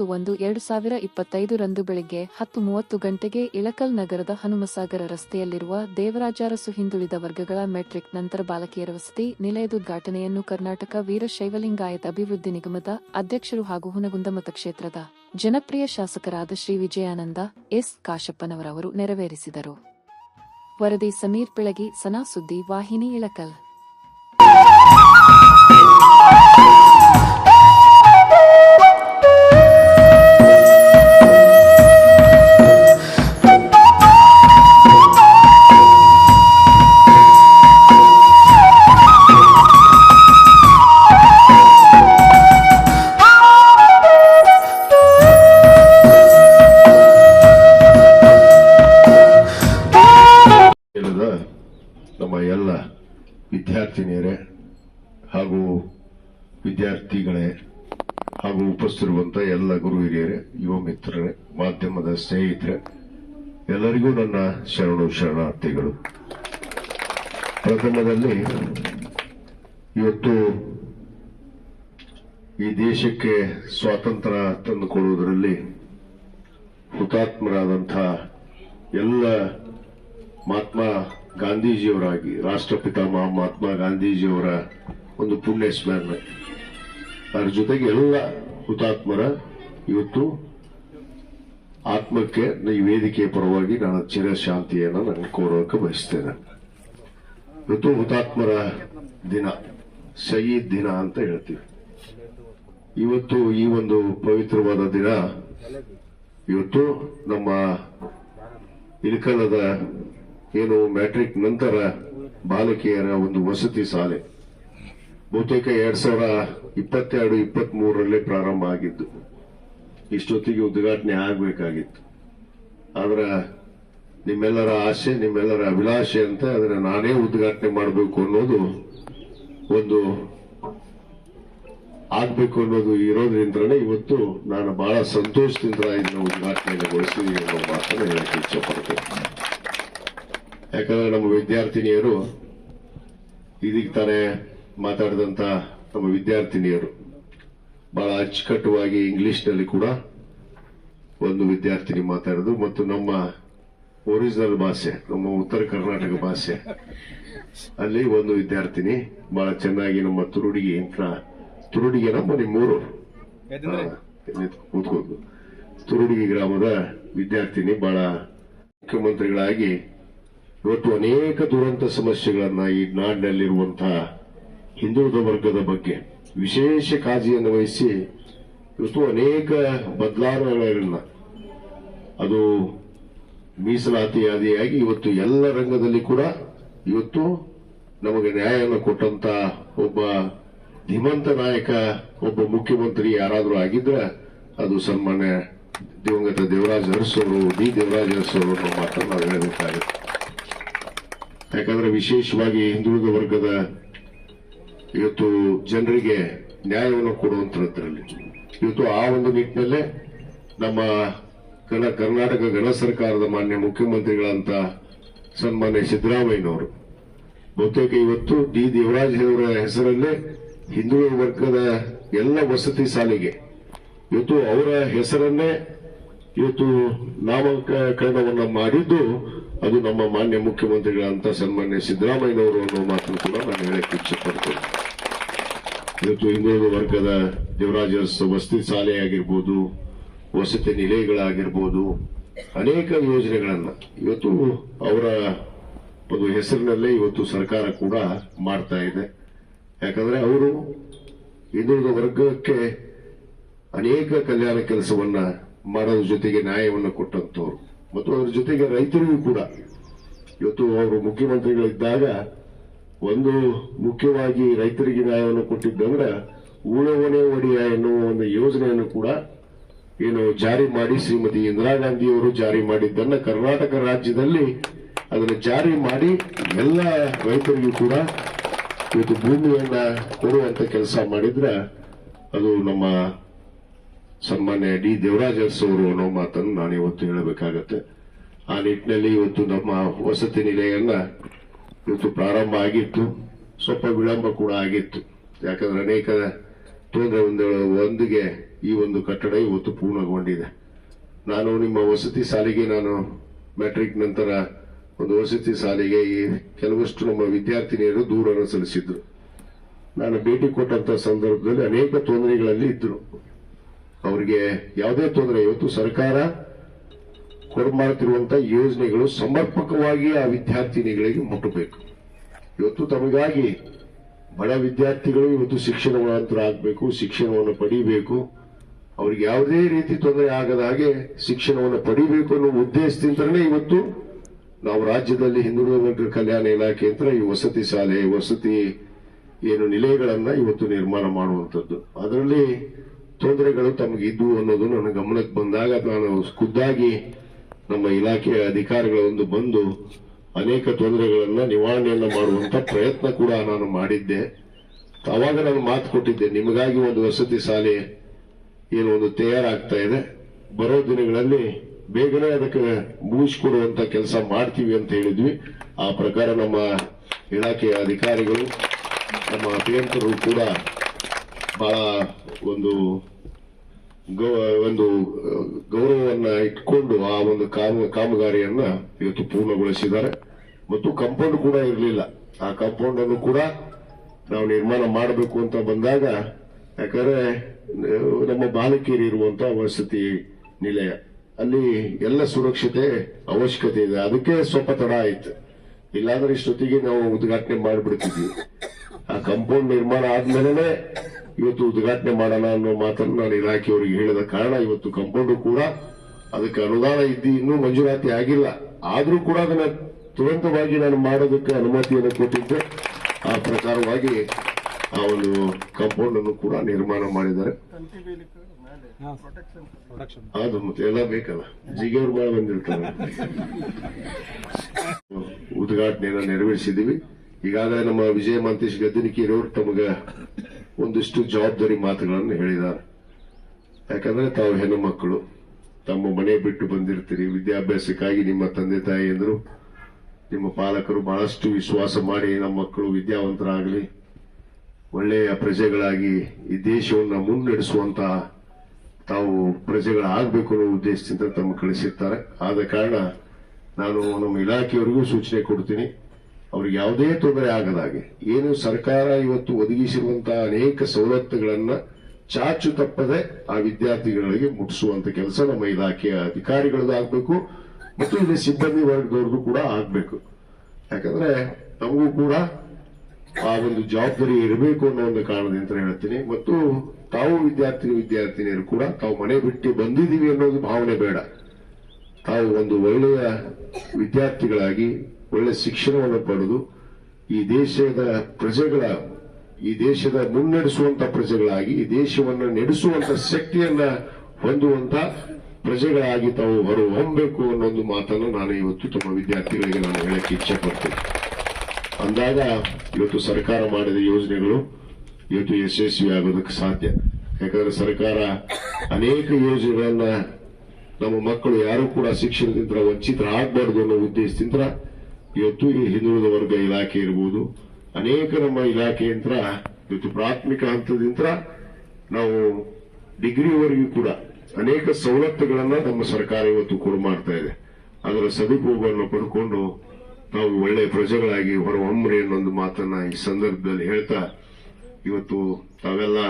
ಮೂವತ್ತು ಒಂದು ಎರಡು ಸಾವಿರ ಇಪ್ಪತ್ತೈದು ರಂದು ಬೆಳಗ್ಗೆ ಹತ್ತು ಮೂವತ್ತು ಗಂಟೆಗೆ ಇಳಕಲ್ ನಗರದ ಹನುಮಸಾಗರ ರಸ್ತೆಯಲ್ಲಿರುವ ದೇವರಾಜಾರಸು ಹಿಂದುಳಿದ ವರ್ಗಗಳ ಮೆಟ್ರಿಕ್ ನಂತರ ಬಾಲಕಿಯರ ವಸತಿ ನಿಲಯದ ಉದ್ಘಾಟನೆಯನ್ನು ಕರ್ನಾಟಕ ವೀರಶೈವಲಿಂಗಾಯತ ಅಭಿವೃದ್ಧಿ ನಿಗಮದ ಅಧ್ಯಕ್ಷರು ಹಾಗೂ ಹುನಗುಂದ ಮತಕ್ಷೇತ್ರದ ಜನಪ್ರಿಯ ಶಾಸಕರಾದ ಶ್ರೀ ವಿಜಯಾನಂದ ಎಸ್ ಕಾಶಪ್ಪನವರವರು ನೆರವೇರಿಸಿದರು. ವರದಿ ಸಮೀರ್ ಪಿಳಗಿ, ಸನಾ ಸುದ್ದಿ, ವಾಹಿನಿ ಇಳಕಲ್. ಉಪಸ್ಥಿರುವಂತ ಎಲ್ಲ ಗುರು ಹಿರಿಯರೇ, ಯುವ ಮಿತ್ರರೇ, ಮಾಧ್ಯಮದ ಸ್ನೇಹಿತರೆ, ಎಲ್ಲರಿಗೂ ನನ್ನ ಶರಣು ಶರಣಾರ್ಥಿಗಳು. ಪ್ರಥಮದಲ್ಲಿ ಇವತ್ತು ಈ ದೇಶಕ್ಕೆ ಸ್ವಾತಂತ್ರ್ಯ ತಂದುಕೊಡುವುದರಲ್ಲಿ ಹುತಾತ್ಮರಾದಂತಹ ಎಲ್ಲ ಮಹಾತ್ಮ ಗಾಂಧೀಜಿಯವರಾಗಿ, ರಾಷ್ಟ್ರಪಿತ ಮಹಾತ್ಮ ಗಾಂಧೀಜಿಯವರ ಒಂದು ಪುಣ್ಯ ಸ್ಮರಣೆ. ಅದರ ಜೊತೆಗೆ ಎಲ್ಲ ಹುತಾತ್ಮರ ಇವತ್ತು ಆತ್ಮಕ್ಕೆ ಈ ವೇದಿಕೆಯ ಪರವಾಗಿ ನಾನು ಚಿರಶಾಂತಿಯನ್ನು ನಾನು ಕೋರೋಕೆ ಬಯಸ್ತೇನೆ. ಇವತ್ತು ಹುತಾತ್ಮರ ದಿನ, ಶಹೀದ್ ದಿನ ಅಂತ ಹೇಳ್ತೀವಿ. ಇವತ್ತು ಈ ಒಂದು ಪವಿತ್ರವಾದ ದಿನ, ಇವತ್ತು ನಮ್ಮ ಇಳಕಲದ ಏನು ಮ್ಯಾಟ್ರಿಕ್ ನಂತರ ಬಾಲಕಿಯರ ಒಂದು ವಸತಿ ಶಾಲೆ. ಬಹುತೇಕ ಎರಡ್ ಸಾವಿರ ಇಪ್ಪತ್ತೆರಡು ಇಪ್ಪತ್ತ್ ಮೂರರಲ್ಲೇ ಪ್ರಾರಂಭ ಆಗಿದ್ದು, ಇಷ್ಟೊತ್ತಿಗೆ ಉದ್ಘಾಟನೆ ಆಗಬೇಕಾಗಿತ್ತು. ಆದ್ರೆ ನಿಮ್ಮೆಲ್ಲರ ಆಸೆ, ನಿಮ್ಮೆಲ್ಲರ ಅಭಿಲಾಷೆ ಅಂತ ಅದನ್ನ ನಾನೇ ಉದ್ಘಾಟನೆ ಮಾಡಬೇಕು ಅನ್ನೋದು ಒಂದು ಆಗ್ಬೇಕು ಅನ್ನೋದು ಇರೋದ್ರಿಂದಲೇ ಇವತ್ತು ನಾನು ಬಹಳ ಸಂತೋಷದಿಂದ ಇದನ್ನ ಉದ್ಘಾಟನೆಗೊಳಿಸಿದೀನಿ ಅನ್ನೋ ಮಾತನ್ನು ಹೇಳಕ್ಕೆ ಇಚ್ಛಪಡ್ತೇನೆ ಯಾಕಂದ್ರೆ ನಮ್ಮ ವಿದ್ಯಾರ್ಥಿನಿಯರು ಇದಕ್ಕೆ ತಾನೇ ಮಾತಾಡಿದಂತ ನಮ್ಮ ವಿದ್ಯಾರ್ಥಿನಿಯರು ಬಹಳ ಅಚ್ಚುಕಟ್ಟುವಾಗಿ ಇಂಗ್ಲಿಷ್ನಲ್ಲಿ ಕೂಡ ಒಂದು ವಿದ್ಯಾರ್ಥಿನಿ ಮಾತಾಡೋದು ಮತ್ತು ನಮ್ಮ ಒರಿಜಿನಲ್ ಭಾಷೆ ನಮ್ಮ ಉತ್ತರ ಕರ್ನಾಟಕ ಭಾಷೆ ಅಲ್ಲಿ ಒಂದು ವಿದ್ಯಾರ್ಥಿನಿ ಬಹಳ ಚೆನ್ನಾಗಿ ನಮ್ಮ ತುರುಡಿಗೆ ಅಂತ ತುರುಡಿಗೆ ನಮ್ಮ ನಿಮ್ಮೂರು. ಕೂತ್ಕೊಂಡು. ತುರುಡಿಗೆ ಗ್ರಾಮದ ವಿದ್ಯಾರ್ಥಿನಿ ಬಹಳ ಮುಖ್ಯಮಂತ್ರಿಗಳಾಗಿ ಇವತ್ತು ಅನೇಕ ದುರಂತ ಸಮಸ್ಯೆಗಳನ್ನ ಈ ನಾಡಿನಲ್ಲಿರುವಂತಹ ಹಿಂದುಳಿದ ವರ್ಗದ ಬಗ್ಗೆ ವಿಶೇಷ ಕಾಳಜಿಯನ್ನು ವಹಿಸಿ ಇವತ್ತು ಅನೇಕ ಬದಲಾವಣೆಗಳನ್ನ. ಅದು ಮೀಸಲಾತಿ ಆದಿಯಾಗಿ ಇವತ್ತು ಎಲ್ಲ ರಂಗದಲ್ಲಿ ಕೂಡ ಇವತ್ತು ನಮಗೆ ನ್ಯಾಯವನ್ನು ಕೊಟ್ಟಂತ ಒಬ್ಬ ಧೀಮಂತ ನಾಯಕ, ಒಬ್ಬ ಮುಖ್ಯಮಂತ್ರಿ ಯಾರಾದರೂ ಆಗಿದ್ರೆ ಅದು ಸನ್ಮಾನ್ಯ ದಿವಂಗತ ದೇವರಾಜ್ ಅರಸವರು ಡಿ ದೇವರಾಜ್ ಅರಸವರು ಅನ್ನೋ ಮಾತನ್ನು ನಾವು ಹೇಳಬೇಕಾಗುತ್ತೆ. ಯಾಕಂದ್ರೆ ವಿಶೇಷವಾಗಿ ಹಿಂದುಳಿದ ವರ್ಗದ ಇವತ್ತು ಜನರಿಗೆ ನ್ಯಾಯವನ್ನು ಕೊಡುವಂತದ್ರಲ್ಲಿ ಇವತ್ತು ಆ ಒಂದು ನಿಟ್ಟಿನಲ್ಲೇ ನಮ್ಮ ಕರ್ನಾಟಕ ಗಣ ಸರ್ಕಾರದ ಮಾನ್ಯ ಮುಖ್ಯಮಂತ್ರಿಗಳಂತ ಸನ್ಮಾನ್ಯ ಸಿದ್ದರಾಮಯ್ಯನವರು. ಬಹುತೇಕ ಇವತ್ತು ಡಿ. ದೇವರಾಜ್ ಅವರ ಹೆಸರಲ್ಲೇ ಹಿಂದುಳಿದ ವರ್ಗದ ಎಲ್ಲ ವಸತಿ ಸಾಲಿಗೆ, ಇವತ್ತು ಅವರ ಹೆಸರನ್ನೇ ಇವತ್ತು ನಾಮಕರಣವನ್ನ ಮಾಡಿದ್ದು ಅದು ನಮ್ಮ ಮಾನ್ಯ ಮುಖ್ಯಮಂತ್ರಿಗಳಂತ ಸನ್ಮಾನ್ಯ ಸಿದ್ದರಾಮಯ್ಯನವರು ಅನ್ನೋ ಮಾತನ್ನು ಕೂಡ ನಾನು ಹೇಳಕ್ಕೆ ಇಚ್ಛೆಪಡ್ತೇನೆ. ಇವತ್ತು ಹಿಂದುಳಿದ ವರ್ಗದ ದೇವರಾಜ ವಸತಿ ಶಾಲೆ ಆಗಿರ್ಬೋದು, ವಸತಿ ನಿಲಯಗಳಾಗಿರ್ಬೋದು, ಅನೇಕ ಯೋಜನೆಗಳನ್ನ ಇವತ್ತು ಅವರ ಒಂದು ಹೆಸರಿನಲ್ಲೇ ಇವತ್ತು ಸರ್ಕಾರ ಕೂಡ ಮಾಡ್ತಾ ಇದೆ. ಯಾಕಂದ್ರೆ ಅವರು ಹಿಂದುಳಿದ ವರ್ಗಕ್ಕೆ ಅನೇಕ ಕಲ್ಯಾಣ ಕೆಲಸವನ್ನ ಮಾಡೋದ್ರ ಜೊತೆಗೆ ನ್ಯಾಯವನ್ನು ಕೊಟ್ಟಂತವ್ರು ಮತ್ತು ಅದರ ಜೊತೆಗೆ ರೈತರಿಗೂ ಕೂಡ. ಇವತ್ತು ಅವರು ಮುಖ್ಯಮಂತ್ರಿಗಳಿದ್ದಾಗ ಒಂದು ಮುಖ್ಯವಾಗಿ ರೈತರಿಗೆ ನ್ಯಾಯವನ್ನು ಕೊಟ್ಟಿದ್ದಂದ್ರೆ ಉಳವನೆ ಒಡೆಯ ಎನ್ನುವ ಒಂದು ಯೋಜನೆಯನ್ನು ಕೂಡ ಏನು ಜಾರಿ ಮಾಡಿ ಶ್ರೀಮತಿ ಇಂದಿರಾ ಗಾಂಧಿಯವರು ಜಾರಿ ಮಾಡಿದ್ದನ್ನ ಕರ್ನಾಟಕ ರಾಜ್ಯದಲ್ಲಿ ಅದನ್ನು ಜಾರಿ ಮಾಡಿ ಎಲ್ಲ ರೈತರಿಗೂ ಕೂಡ ಇವತ್ತು ಭೂಮಿಯನ್ನ ಕೊಡುವಂತ ಕೆಲಸ ಮಾಡಿದ್ರೆ ಅದು ನಮ್ಮ ಸನ್ಮಾನ್ಯ ಡಿ. ದೇವರಾಜ ಅವರು ಅನ್ನೋ ಮಾತನ್ನು ನಾನು ಇವತ್ತು ಹೇಳಬೇಕಾಗತ್ತೆ. ಆ ನಿಟ್ಟಿನಲ್ಲಿ ಇವತ್ತು ನಮ್ಮ ವಸತಿ ನಿಲಯನ್ನ ಇವತ್ತು ಪ್ರಾರಂಭ ಆಗಿತ್ತು. ಸ್ವಲ್ಪ ವಿಳಂಬ ಕೂಡ ಆಗಿತ್ತು. ಯಾಕಂದ್ರೆ ಅನೇಕ ತೊಂದರೆ ಒಂದು ಒಂದಿಗೆ ಈ ಒಂದು ಕಟ್ಟಡ ಇವತ್ತು ಪೂರ್ಣಗೊಂಡಿದೆ. ನಾನು ನಿಮ್ಮ ವಸತಿ ಸಾಲಿಗೆ ನಾನು ಮ್ಯಾಟ್ರಿಕ್ ನಂತರ ಒಂದು ವಸತಿ ಸಾಲಿಗೆ ಈ ಕೆಲವಷ್ಟು ನಮ್ಮ ವಿದ್ಯಾರ್ಥಿನಿಯರು ದೂರನ್ನು ಸಲ್ಲಿಸಿದ್ರು. ನಾನು ಭೇಟಿ ಕೊಟ್ಟಂತ ಸಂದರ್ಭದಲ್ಲಿ ಅನೇಕ ತೊಂದರೆಗಳಲ್ಲಿ ಇದ್ರು. ಅವರಿಗೆ ಯಾವುದೇ ತೊಂದರೆ, ಇವತ್ತು ಸರ್ಕಾರ ಕೊಡಮಾಡ್ತಿರುವಂತಹ ಯೋಜನೆಗಳು ಸಮರ್ಪಕವಾಗಿ ಆ ವಿದ್ಯಾರ್ಥಿನಿಗಳಿಗೆ ಮುಟ್ಟಬೇಕು. ಇವತ್ತು ತಮಗಾಗಿ ಬಡ ವಿದ್ಯಾರ್ಥಿಗಳು ಇವತ್ತು ಶಿಕ್ಷಣವಂತರಾಗಬೇಕು ಶಿಕ್ಷಣವನ್ನು ಪಡಿಬೇಕು. ಅವ್ರಿಗೆ ಯಾವುದೇ ರೀತಿ ತೊಂದರೆ ಆಗದ ಹಾಗೆ ಶಿಕ್ಷಣವನ್ನು ಪಡಿಬೇಕು ಅನ್ನೋ ಉದ್ದೇಶದಿಂದಲೇ ಇವತ್ತು ನಾವು ರಾಜ್ಯದಲ್ಲಿ ಹಿಂದುಳಿದ ವರ್ಗ ಕಲ್ಯಾಣ ಇಲಾಖೆ ಅಂತ ಈ ವಸತಿ ಶಾಲೆ, ವಸತಿ ಏನು ನಿಲಯಗಳನ್ನ ಇವತ್ತು ನಿರ್ಮಾಣ ಮಾಡುವಂಥದ್ದು ಅದರಲ್ಲಿ ತೊಂದರೆಗಳು ತಮಗೆ ಇದ್ವು ಅನ್ನೋದು ನನ್ನ ಗಮನಕ್ಕೆ ಬಂದಾಗ ನಾನು ಖುದ್ದಾಗಿ ನಮ್ಮ ಇಲಾಖೆಯ ಅಧಿಕಾರಿಗಳ ಒಂದು ಬಂದು ಅನೇಕ ತೊಂದರೆಗಳನ್ನ ನಿವಾರಣೆಯನ್ನ ಮಾಡುವಂತ ಪ್ರಯತ್ನ ಕೂಡ ನಾನು ಮಾಡಿದ್ದೆ. ಅವಾಗ ನಾನು ಮಾತು ಕೊಟ್ಟಿದ್ದೆ, ನಿಮಗಾಗಿ ಒಂದು ವಸತಿ ಶಾಲೆ ಏನು ಒಂದು ತಯಾರಾಗ್ತಾ ಇದೆ. ಬರೋ ದಿನಗಳಲ್ಲಿ ಬೇಗನೆ ಅದಕ್ಕೆ ಮುಗಿಸ್ಕೊಡುವಂತ ಕೆಲಸ ಮಾಡ್ತೀವಿ ಅಂತ ಹೇಳಿದ್ವಿ. ಆ ಪ್ರಕಾರ ನಮ್ಮ ಇಲಾಖೆಯ ಅಧಿಕಾರಿಗಳು, ನಮ್ಮ ಅಭಿಯಂತರರು ಕೂಡ ಬಹಳ ಒಂದು ಒಂದು ಗೌರವವನ್ನ ಇಟ್ಕೊಂಡು ಆ ಒಂದು ಕಾಮ, ಕಾಮಗಾರಿಯನ್ನ ಇವತ್ತು ಪೂರ್ಣಗೊಳಿಸಿದ್ದಾರೆ. ಮತ್ತು ಕಾಂಪೌಂಡ್ ಕೂಡ ಇರಲಿಲ್ಲ. ಆ ಕಾಂಪೌಂಡ್ ಅನ್ನು ಕೂಡ ನಾವು ನಿರ್ಮಾಣ ಮಾಡಬೇಕು ಅಂತ ಬಂದಾಗ, ಯಾಕಂದ್ರೆ, ನಮ್ಮ ಬಾಲಕಿಯರು ಇರುವಂತಹ ವಸತಿ ನಿಲಯ, ಅಲ್ಲಿ ಎಲ್ಲ ಸುರಕ್ಷತೆ ಅವಶ್ಯಕತೆ ಇದೆ. ಅದಕ್ಕೆ ಸ್ವಲ್ಪ ತಡ ಆಯ್ತು. ಇಲ್ಲಾಂದ್ರೆ ಇಷ್ಟೊತ್ತಿಗೆ ನಾವು ಉದ್ಘಾಟನೆ ಮಾಡಿಬಿಡ್ತಿದ್ವಿ. ಆ ಕಾಂಪೌಂಡ್ ನಿರ್ಮಾಣ ಆದ್ಮೇಲೆ ಇವತ್ತು ಉದ್ಘಾಟನೆ ಮಾಡೋಣ ಅನ್ನೋ ಮಾತನ್ನು ನಾನು ಇಲಾಖೆಯವರಿಗೆ ಹೇಳಿದ ಕಾರಣ ಇವತ್ತು ಕಾಂಪೌಂಡ್ ಕೂಡ ಅದಕ್ಕೆ ಅನುದಾನ ಇದ್ದು ಇನ್ನೂ ಮಂಜೂರಾತಿ ಆಗಿಲ್ಲ. ಆದರೂ ಕೂಡ ಅದನ್ನ ತುರಂತವಾಗಿ ನಾನು ಮಾಡೋದಕ್ಕೆ ಅನುಮತಿಯನ್ನು ಕೊಟ್ಟಿದ್ದೆ. ಆ ಪ್ರಕಾರವಾಗಿ ಆ ಒಂದು ಕಂಪೌಂಡ್ ಅನ್ನು ಕೂಡ ನಿರ್ಮಾಣ ಮಾಡಿದ್ದಾರೆ. ಅದು ಮತ್ತೆ ಎಲ್ಲ ಬೇಕಲ್ಲ. ಜಿಗಿಯವ್ರು ಮಾಡಿ ಬಂದಿರ್ತಾರೆ. ಉದ್ಘಾಟನೆಯನ್ನು ನೆರವೇರಿಸಿದೀವಿ ಈಗಾಗಲೇ ನಮ್ಮ ವಿಜಯ ಮಾಂತೇಶ್ ಗದ್ದನಿಕೇರಿಯವರು ತಮಗ ಒಂದಿಷ್ಟು ಜವಾಬ್ದಾರಿ ಮಾತುಗಳನ್ನು ಹೇಳಿದ್ದಾರೆ. ಯಾಕಂದ್ರೆ ತಾವು ಹೆಣ್ಣು ಮಕ್ಕಳು, ತಮ್ಮ ಮನೆ ಬಿಟ್ಟು ಬಂದಿರ್ತೀರಿ, ವಿದ್ಯಾಭ್ಯಾಸಕ್ಕಾಗಿ ನಿಮ್ಮ ತಂದೆ ತಾಯಿಯಂದರು ನಿಮ್ಮ ಪಾಲಕರು ಬಹಳಷ್ಟು ವಿಶ್ವಾಸ ಮಾಡಿ ನಮ್ಮ ಮಕ್ಕಳು ವಿದ್ಯಾವಂತರಾಗಲಿ, ಒಳ್ಳೆಯ ಪ್ರಜೆಗಳಾಗಿ ಈ ದೇಶವನ್ನು ಮುನ್ನಡೆಸುವಂತಹ ತಾವು ಪ್ರಜೆಗಳಾಗಬೇಕು ಅನ್ನೋ ಉದ್ದೇಶದಿಂದ ತಮ್ಮ ಕಳಿಸಿರ್ತಾರೆ. ಆದ ಕಾರಣ ನಾನು ನಮ್ಮ ಇಲಾಖೆಯವರಿಗೂ ಸೂಚನೆ ಕೊಡ್ತೀನಿ. ಅವ್ರಿಗೆ ಯಾವುದೇ ತೊಂದರೆ ಆಗದಾಗೆ ಏನು ಸರ್ಕಾರ ಇವತ್ತು ಒದಗಿಸಿರುವಂತಹ ಅನೇಕ ಸವಲತ್ತುಗಳನ್ನ ಚಾಚು ತಪ್ಪದೆ ಆ ವಿದ್ಯಾರ್ಥಿಗಳಿಗೆ ಮುಟ್ಟಿಸುವಂತ ಕೆಲಸ ನಮ್ಮ ಇಲಾಖೆಯ ಅಧಿಕಾರಿಗಳದ್ದು ಆಗಬೇಕು, ಮತ್ತು ಇಲ್ಲಿ ಸಿಬ್ಬಂದಿ ವರ್ಗದವ್ರದ್ದು ಕೂಡ ಆಗ್ಬೇಕು. ಯಾಕಂದ್ರೆ ನಮಗೂ ಕೂಡ ಆ ಒಂದು ಜವಾಬ್ದಾರಿ ಇರಬೇಕು ಅನ್ನೋ ಒಂದು ಕಾರಣದಿಂದ ಹೇಳ್ತೀನಿ. ಮತ್ತು ತಾವು ವಿದ್ಯಾರ್ಥಿ ವಿದ್ಯಾರ್ಥಿನಿಯರು ಕೂಡ ತಾವು ಮನೆ ಬಿಟ್ಟು ಬಂದಿದ್ದೀವಿ ಅನ್ನೋದು ಭಾವನೆ ಬೇಡ. ತಾವು ಒಂದು ಒಳ್ಳೆಯ ವಿದ್ಯಾರ್ಥಿಗಳಾಗಿ ಒಳ್ಳೆ ಶಿಕ್ಷಣವನ್ನು ಪಡೆದು ಈ ದೇಶದ ಪ್ರಜೆಗಳ, ಈ ದೇಶದ ಮುನ್ನಡೆಸುವಂತ ಪ್ರಜೆಗಳಾಗಿ, ಈ ದೇಶವನ್ನು ನಡೆಸುವಂತ ಶಕ್ತಿಯನ್ನ ಹೊಂದುವಂತ ಪ್ರಜೆಗಳಾಗಿ ತಾವು ಹೊರ ಹೊಮ್ಮಬೇಕು ಅನ್ನೋದು ಮಾತನ್ನು ನಾನು ಇವತ್ತು ತಮ್ಮ ವಿದ್ಯಾರ್ಥಿಗಳಿಗೆ ನಾನು ಹೇಳಕ್ಕೆ ಇಚ್ಛೆ ಪಡ್ತೀನಿ ಅಂದಾಗ ಇವತ್ತು ಸರ್ಕಾರ ಮಾಡಿದ ಯೋಜನೆಗಳು ಇವತ್ತು ಯಶಸ್ವಿ ಆಗೋದಕ್ಕೆ ಸಾಧ್ಯ. ಯಾಕಂದ್ರೆ ಸರ್ಕಾರ ಅನೇಕ ಯೋಜನೆಗಳನ್ನ ನಮ್ಮ ಮಕ್ಕಳು ಯಾರು ಕೂಡ ಶಿಕ್ಷಣದಿಂದ ವಂಚಿತರಾಗಬಾರ್ದು ಅನ್ನೋ ಉದ್ದೇಶದಿಂದ ಇವತ್ತು ಈ ಹಿಂದುಳಿದ ವರ್ಗ ಇಲಾಖೆ ಇರಬಹುದು ಅನೇಕ ನಮ್ಮ ಇಲಾಖೆಯಂತ್ರ ಇವತ್ತು ಪ್ರಾಥಮಿಕ ಹಂತದಿಂದ ನಾವು ಡಿಗ್ರಿವರೆಗೂ ಕೂಡ ಅನೇಕ ಸವಲತ್ತುಗಳನ್ನ ನಮ್ಮ ಸರ್ಕಾರ ಇವತ್ತು ಕೊಡು ಮಾಡ್ತಾ ಇದೆ. ಅದರ ಸದುಪಯೋಗವನ್ನು ಪಡ್ಕೊಂಡು ನಾವು ಒಳ್ಳೆಯ ಪ್ರಜೆಗಳಾಗಿ ಹೊರಹೊಮ್ಮರಿ ಅನ್ನೊಂದು ಮಾತನ್ನ ಈ ಸಂದರ್ಭದಲ್ಲಿ ಹೇಳ್ತಾ, ಇವತ್ತು ತಾವೆಲ್ಲ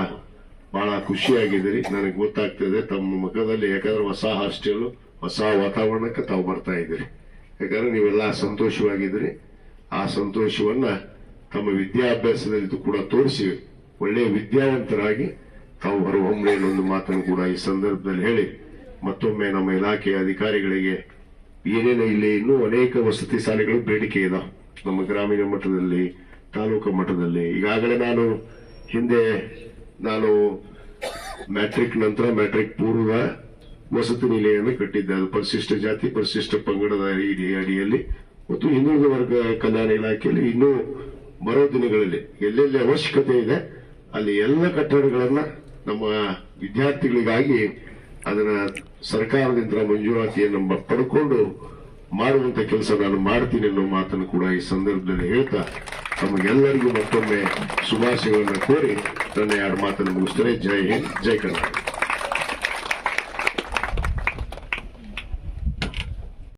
ಬಹಳ ಖುಷಿಯಾಗಿದ್ದೀರಿ. ನನಗೆ ಗೊತ್ತಾಗ್ತದೆ ತಮ್ಮ ಮುಖದಲ್ಲಿ ಯಾಕಂದ್ರೆ ಹೊಸ ಹಾಸ್ಟೆಲ್, ಹೊಸ ವಾತಾವರಣಕ್ಕೆ ತಾವು ಬರ್ತಾ ಇದ್ದೀರಿ. ಯಾಕಂದ್ರೆ ನೀವೆಲ್ಲ ಸಂತೋಷವಾಗಿದ್ರಿ. ಆ ಸಂತೋಷವನ್ನ ತಮ್ಮ ವಿದ್ಯಾಭ್ಯಾಸದಲ್ಲಿ ಕೂಡ ತೋರಿಸಿ ಒಳ್ಳೆಯ ವಿದ್ಯಾವಂತರಾಗಿ ತಾವು ಹೊರಹೊಮ್ಮೆ ಅನ್ನೊಂದು ಮಾತನ್ನು ಕೂಡ ಈ ಸಂದರ್ಭದಲ್ಲಿ ಹೇಳಿ, ಮತ್ತೊಮ್ಮೆ ನಮ್ಮ ಇಲಾಖೆಯ ಅಧಿಕಾರಿಗಳಿಗೆ ಏನೇನು ಇಲ್ಲಿ ಇನ್ನೂ ಅನೇಕ ವಸತಿ ಶಾಲೆಗಳು ಬೇಡಿಕೆ ಇದಾವೆ ನಮ್ಮ ಗ್ರಾಮೀಣ ಮಟ್ಟದಲ್ಲಿ, ತಾಲೂಕು ಮಟ್ಟದಲ್ಲಿ. ಈಗಾಗಲೇ ನಾನು ಹಿಂದೆ ನಾನು ಮ್ಯಾಟ್ರಿಕ್ ನಂತರ ಮ್ಯಾಟ್ರಿಕ್ ಪೂರ್ವ ವಸತಿ ನಿಲಯವನ್ನು ಕಟ್ಟಿದ್ದಾರೆ ಪರಿಶಿಷ್ಟ ಜಾತಿ, ಪರಿಶಿಷ್ಟ ಪಂಗಡದ ಅಡಿ- ಅಡಿಯಲ್ಲಿ. ಮತ್ತು ಹಿಂದುಳಿದ ವರ್ಗ ಕಲ್ಯಾಣ ಇಲಾಖೆಯಲ್ಲಿ ಇನ್ನೂ ಬರೋ ದಿನಗಳಲ್ಲಿ ಎಲ್ಲೆಲ್ಲಿ ಅವಶ್ಯಕತೆ ಇದೆ, ಅಲ್ಲಿ ಎಲ್ಲ ಕಟ್ಟಡಗಳನ್ನ ನಮ್ಮ ವಿದ್ಯಾರ್ಥಿಗಳಿಗಾಗಿ ಅದನ್ನ ಸರ್ಕಾರದಿಂದ ಮಂಜೂರಾತಿಯನ್ನು ಪಡ್ಕೊಂಡು ಮಾಡುವಂತ ಕೆಲಸ ನಾನು ಮಾಡ್ತೀನಿ ಅನ್ನೋ ಮಾತನ್ನು ಕೂಡ ಈ ಸಂದರ್ಭದಲ್ಲಿ ಹೇಳ್ತಾ ತಮಗೆಲ್ಲರಿಗೂ ಮತ್ತೊಮ್ಮೆ ಶುಭಾಶಯಗಳನ್ನು ಕೋರಿ ನನ್ನ ಎರಡು ಮಾತನ್ನು ಮುಗಿಸ್ತಾರೆ ಜೈ ಹಿಂದ್, ಜೈ ಕರ್ನಾಟಕ.